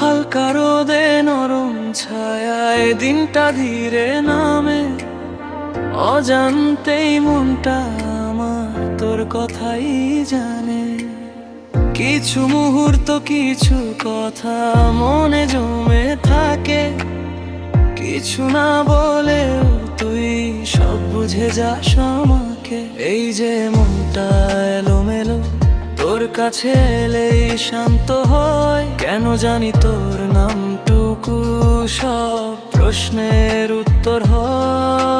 হালকা রোদে নরম ছায়ায় দিনটা ধীরে নামে। অজান্তেই মনটা আমার তোর কথাই জানে। কিছু মুহূর্ত, কিছু কথা মনে জমে থাকে। কিছু না বলেও বুঝে যাস আমাকে। এই যে মনটা এলো মেলো তোর কাছে এলেই শান্ত হয়। কেন জানি তোর নামটুকু সব প্রশ্নের উত্তর হয়।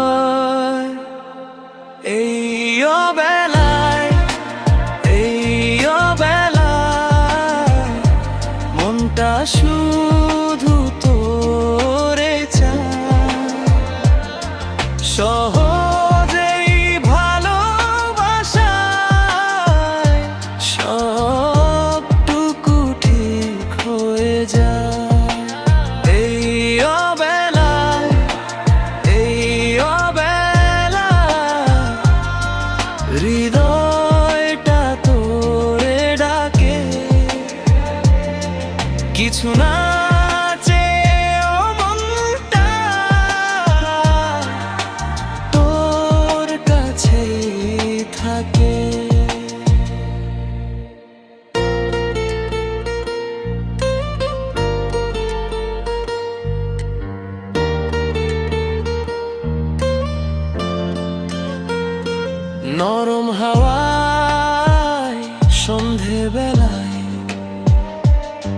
নরম হাওয়ায় সন্ধে বেলায়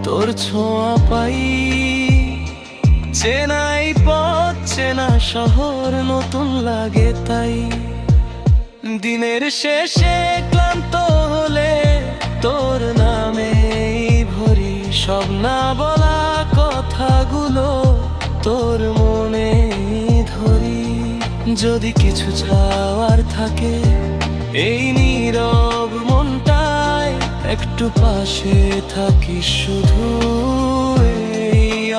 তোর ছোঁয়া পাই। চেনাই পথ, চেনা শহর, নতুন লাগে তাই। দিনের শেষে ক্লান্ত হলে তোর নামে ভরি সব না বলা কথাগুলো তোর মনে ধরি। যদি কিছু চাওয়ার থাকে এই নীরব মনটায় একটু পাশে থাকি শুধু এই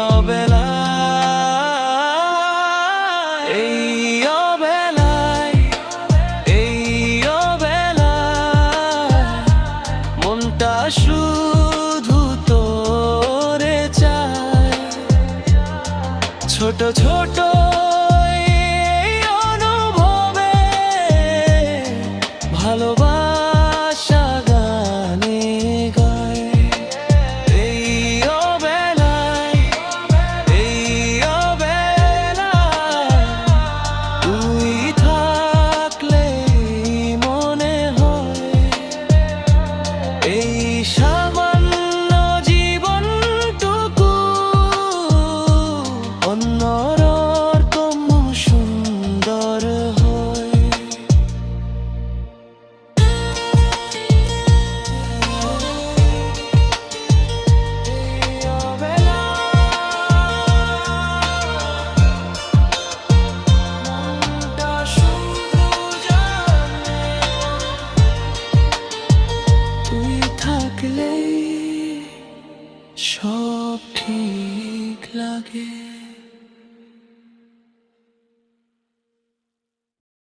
এই মনটা চায়। ছোট ছোট ভালোবাসা সব ঠিক লাগে।